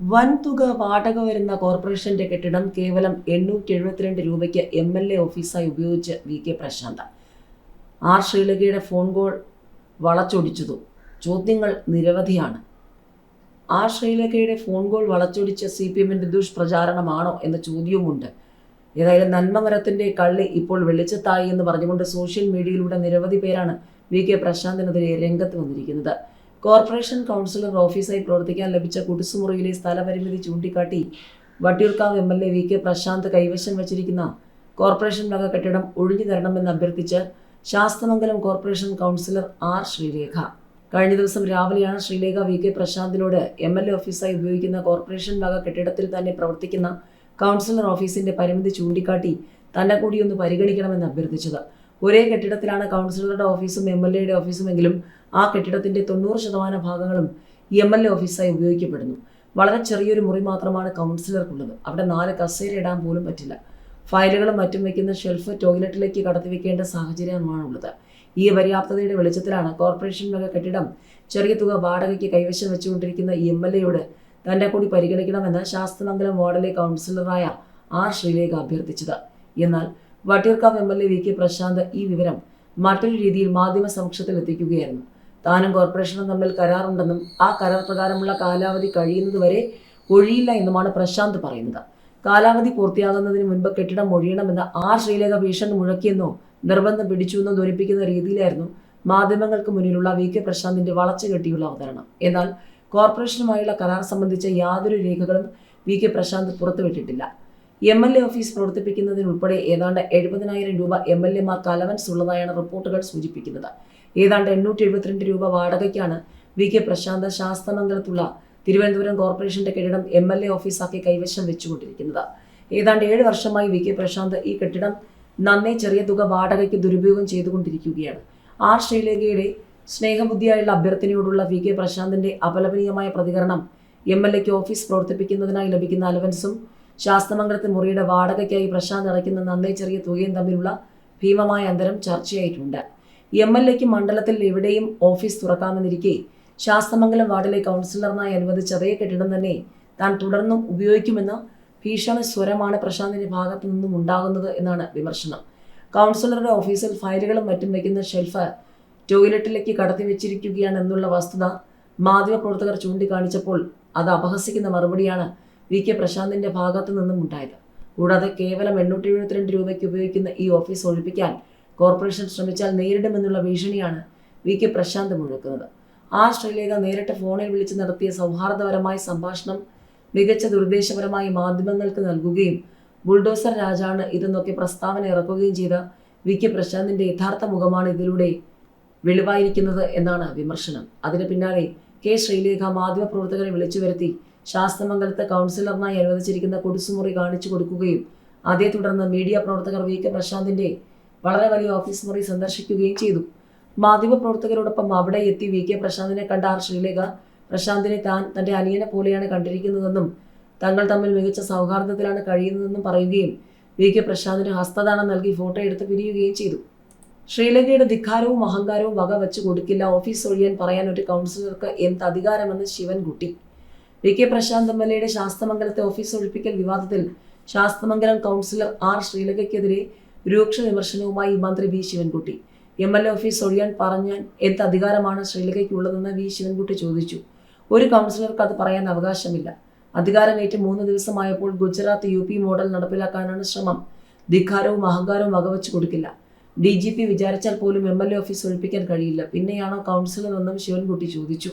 വൻ തുക വാടക വരുന്ന കോർപ്പറേഷന്റെ കെട്ടിടം കേവലം എണ്ണൂറ്റി എഴുപത്തിരണ്ട് രൂപയ്ക്ക് എം എൽ എ ഓഫീസായി ഉപയോഗിച്ച് വി കെ പ്രശാന്ത്. ആർ ശ്രീലകയുടെ ഫോൺ കോൾ വളച്ചൊടിച്ചതു ചോദ്യങ്ങൾ നിരവധിയാണ്. ആർ ശ്രീലകയുടെ ഫോൺ കോൾ വളച്ചൊടിച്ച സി പി എമ്മിന്റെ ദുഷ്പ്രചാരണമാണോ എന്ന ചോദ്യവുമുണ്ട്. ഏതായാലും നന്മമരത്തിന്റെ കള്ളി ഇപ്പോൾ വെളിച്ചത്തായി എന്ന് പറഞ്ഞുകൊണ്ട് സോഷ്യൽ മീഡിയയിലൂടെ നിരവധി പേരാണ് വി കെ പ്രശാന്തിനെതിരെ രംഗത്ത് വന്നിരിക്കുന്നത്. കോർപ്പറേഷൻ കൗൺസിലർ ഓഫീസായി പ്രവർത്തിക്കാൻ ലഭിച്ച കുടിസുമുറിയിലെ സ്ഥലപരിമിതി ചൂണ്ടിക്കാട്ടി Vattiyoorkavu M L A V K Prashanth കൈവശം വച്ചിരിക്കുന്ന കോർപ്പറേഷൻ വക കെട്ടിടം ഒഴിഞ്ഞു തരണമെന്ന് അഭ്യർത്ഥിച്ച് Sasthamangalam corporation councillor R Sreelekha കഴിഞ്ഞ ദിവസം രാവിലെയാണ് ശ്രീലേഖ വി കെ പ്രശാന്തിനോട് എം എൽ എ ഓഫീസായി ഉപയോഗിക്കുന്ന കോർപ്പറേഷൻ വക കെട്ടിടത്തിൽ തന്നെ പ്രവർത്തിക്കുന്ന കൗൺസിലർ ഓഫീസിന്റെ പരിമിതി ചൂണ്ടിക്കാട്ടി തന്നെ കൂടി ഒന്ന് പരിഗണിക്കണമെന്ന് അഭ്യർത്ഥിച്ചത്. ഒരേ കെട്ടിടത്തിലാണ് കൗൺസിലറുടെ ഓഫീസും എം എൽ എയുടെ ഓഫീസുമെങ്കിലും ആ കെട്ടിടത്തിന്റെ തൊണ്ണൂറ് ശതമാനം ഭാഗങ്ങളും എം എൽ എ ഓഫീസായി ഉപയോഗിക്കപ്പെടുന്നു. വളരെ ചെറിയൊരു മുറി മാത്രമാണ് കൗൺസിലർക്കുള്ളത്. അവിടെ നാല് കസേര ഇടാൻ പോലും പറ്റില്ല. ഫയലുകളും മറ്റും വെക്കുന്ന ഷെൽഫ് ടോയ്ലറ്റിലേക്ക് കടത്തി കടത്തിവെക്കേണ്ട സാഹചര്യമാണുള്ളത്. ഈ പര്യാപ്തതയുടെ വെളിച്ചത്തിലാണ് കോർപ്പറേഷൻ വക കെട്ടിടം ചെറിയ തുക വാടകയ്ക്ക് കൈവശം വെച്ചുകൊണ്ടിരിക്കുന്ന എം എൽ എയോട് തന്റെ കൂടി പരിഗണിക്കണമെന്ന് ശാസ്ത്രമംഗലം വാർഡിലെ കൗൺസിലറായ ആർ ശ്രീലേഖ അഭ്യർത്ഥിച്ചത്. എന്നാൽ Vattiyoorkavu M L A V K Prashanth ഈ വിവരം മറ്റൊരു രീതിയിൽ മാധ്യമ സമക്ഷത്തിൽ എത്തിക്കുകയായിരുന്നു താനും കോർപ്പറേഷനും തമ്മിൽ കരാറുണ്ടെന്നും ആ കരാർ പ്രകാരമുള്ള കാലാവധി കഴിയുന്നതുവരെ ഒഴിയില്ല എന്നുമാണ് പ്രശാന്ത് പറയുന്നത്. കാലാവധി പൂർത്തിയാകുന്നതിന് മുൻപ് കെട്ടിടം ഒഴിയണമെന്ന് ആർ ശ്രീലേഖ ഭീഷണി മുഴക്കിയെന്നോ നിർബന്ധം പിടിച്ചുവെന്നോ ധരിപ്പിക്കുന്ന രീതിയിലായിരുന്നു മാധ്യമങ്ങൾക്ക് മുന്നിലുള്ള വി കെ പ്രശാന്തിന്റെ വളച്ചു കെട്ടിയുള്ള അവതരണം. എന്നാൽ കോർപ്പറേഷനുമായുള്ള കരാർ സംബന്ധിച്ച യാതൊരു രേഖകളും വി കെ പ്രശാന്ത് പുറത്തുവിട്ടിട്ടില്ല. എം എൽ എ ഓഫീസ് പ്രവർത്തിപ്പിക്കുന്നതിനുൾപ്പെടെ ഏതാണ്ട് എഴുപതിനായിരം രൂപ എം എൽ എമാർക്ക് അലവൻസ് ഉള്ളതായാണ് റിപ്പോർട്ടുകൾ സൂചിപ്പിക്കുന്നത്. ഏതാണ്ട് എണ്ണൂറ്റി എഴുപത്തിരണ്ട് രൂപ വാടകയ്ക്കാണ് വി കെ പ്രശാന്ത് ശാസ്തമംഗലത്തുള്ള തിരുവനന്തപുരം കോർപ്പറേഷന്റെ കെട്ടിടം എം എൽ എ ഓഫീസാക്കി കൈവശം വെച്ചുകൊണ്ടിരിക്കുന്നത്. ഏതാണ്ട് ഏഴ് വർഷമായി വി കെ പ്രശാന്ത് ഈ കെട്ടിടം നന്നേ ചെറിയ തുക വാടകയ്ക്ക് ദുരുപയോഗം ചെയ്തുകൊണ്ടിരിക്കുകയാണ്. ആർ ശ്രീലേഖയുടെ സ്നേഹബുദ്ധിയായുള്ള അഭ്യർത്ഥനയോടുള്ള വി കെ പ്രശാന്തിന്റെ അപലപനീയമായ പ്രതികരണം എം എൽ എക്ക് ഓഫീസ് പ്രവർത്തിപ്പിക്കുന്നതിനായി ലഭിക്കുന്ന അലവൻസും ശാസ്തമംഗലത്തെ മുറിയുടെ വാടകയ്ക്കായി പ്രശാന്ത് അടയ്ക്കുന്ന നന്നേ ചെറിയ തുകയും തമ്മിലുള്ള ഭീമമായ അന്തരം ചർച്ചയായിട്ടുണ്ട്. എം എൽ എക്ക് മണ്ഡലത്തിൽ എവിടെയും ഓഫീസ് തുറക്കാമെന്നിരിക്കെ ശാസ്തമംഗലം വാർഡിലെ കൗൺസിലറിനായി അനുവദിച്ച അതേ കെട്ടിടം തന്നെ താൻ തുടർന്നും ഉപയോഗിക്കുമെന്ന ഭീഷണ സ്വരമാണ് പ്രശാന്തിന്റെ ഭാഗത്തു നിന്നും ഉണ്ടാകുന്നത് എന്നാണ് വിമർശനം. കൗൺസിലറുടെ ഓഫീസിൽ ഫയലുകളും മറ്റും വയ്ക്കുന്ന ഷെൽഫ് ടോയ്ലറ്റിലേക്ക് കടത്തി വെച്ചിരിക്കുകയാണ് എന്നുള്ള വസ്തുത മാധ്യമപ്രവർത്തകർ ചൂണ്ടിക്കാണിച്ചപ്പോൾ അത് അപഹസിക്കുന്ന മറുപടിയാണ് വി. കെ. പ്രശാന്തിന്റെ ഭാഗത്തു നിന്നും ഉണ്ടായത്. കൂടാതെ കേവലം എണ്ണൂറ്റി എഴുപത്തിരണ്ട് രൂപയ്ക്ക് ഉപയോഗിക്കുന്ന ഈ ഓഫീസ് ഒഴിപ്പിക്കാൻ കോർപ്പറേഷൻ ശ്രമിച്ചാൽ നേരിടുമെന്നുള്ള ഭീഷണിയാണ് വി കെ പ്രശാന്ത് മുഴക്കുന്നത്. ആ ശ്രീലേഖ നേരിട്ട് ഫോണിൽ വിളിച്ച് നടത്തിയ സൗഹാർദ്ദപരമായ സംഭാഷണം മികച്ച ദുരുദ്ദേശപരമായി മാധ്യമങ്ങൾക്ക് നൽകുകയും ബുൾഡോസർ രാജാണ് ഇതെന്നൊക്കെ പ്രസ്താവന ഇറക്കുകയും ചെയ്ത വി കെ പ്രശാന്തിന്റെ യഥാർത്ഥ മുഖമാണ് ഇതിലൂടെ വെളിവായിരിക്കുന്നത് എന്നാണ് വിമർശനം. അതിന് പിന്നാലെ കെ ശ്രീലേഖ മാധ്യമപ്രവർത്തകരെ വിളിച്ചു വരുത്തി ശാസ്തമംഗലത്ത് കൗൺസിലറിനായി അനുവദിച്ചിരിക്കുന്ന കൊടുസുമുറി കാണിച്ചു കൊടുക്കുകയും അതേ തുടർന്ന് മീഡിയ പ്രവർത്തകർ വി കെ പ്രശാന്തിന്റെ വളരെ വലിയ ഓഫീസ് മുറി സന്ദർശിക്കുകയും ചെയ്തു. മാധ്യമപ്രവർത്തകരോടൊപ്പം അവിടെ എത്തി വി. കെ. പ്രശാന്തിനെ കണ്ട ആർ ശ്രീലേഖ പ്രശാന്തിനെ താൻ തന്റെ അനിയനെ പോലെയാണ് കണ്ടിരിക്കുന്നതെന്നും തങ്ങൾ തമ്മിൽ മികച്ച സൗഹാർദ്ദത്തിലാണ് കഴിയുന്നതെന്നും പറയുകയും വി. കെ. പ്രശാന്തിന് ഹസ്തദാനം നൽകി ഫോട്ടോ എടുത്ത് പിരിയുകയും ചെയ്തു. ശ്രീലങ്കയുടെ ധിക്കാരവും അഹങ്കാരവും വക വെച്ച് കൊടുക്കില്ല. ഓഫീസ് ഒഴിയാൻ പറയാൻ ഒരു കൗൺസിലർക്ക് എന്ത് അധികാരമെന്ന് Sivankutty. V. K. Prashanth M. L. എയുടെ ശാസ്തമംഗലത്തെ ഓഫീസ് ഒഴിപ്പിക്കൽ വിവാദത്തിൽ ശാസ്തമംഗലം കൗൺസിലർ ആർ. ശ്രീലങ്കയ്ക്കെതിരെ രൂക്ഷ വിമർശനവുമായി മന്ത്രി V Sivankutty. M L A office ഒഴിയാൻ പറഞ്ഞാൽ എന്ത് അധികാരമാണ് ശ്രീലങ്കയ്ക്കുള്ളതെന്ന് വി ശിവൻകുട്ടി ചോദിച്ചു. ഒരു കൗൺസിലർക്ക് അത് പറയാൻ അവകാശമില്ല. അധികാരമേറ്റ് മൂന്ന് ദിവസമായപ്പോൾ ഗുജറാത്ത് യു പി മോഡൽ നടപ്പിലാക്കാനാണ് ശ്രമം. ധിക്കാരവും അഹങ്കാരവും വകവച്ചു കൊടുക്കില്ല. ഡി ജി പി വിചാരിച്ചാൽ പോലും എം എൽ എ ഓഫീസ് ഒഴിപ്പിക്കാൻ കഴിയില്ല. പിന്നെയാണോ കൗൺസിലർ എന്നും ശിവൻകുട്ടി ചോദിച്ചു.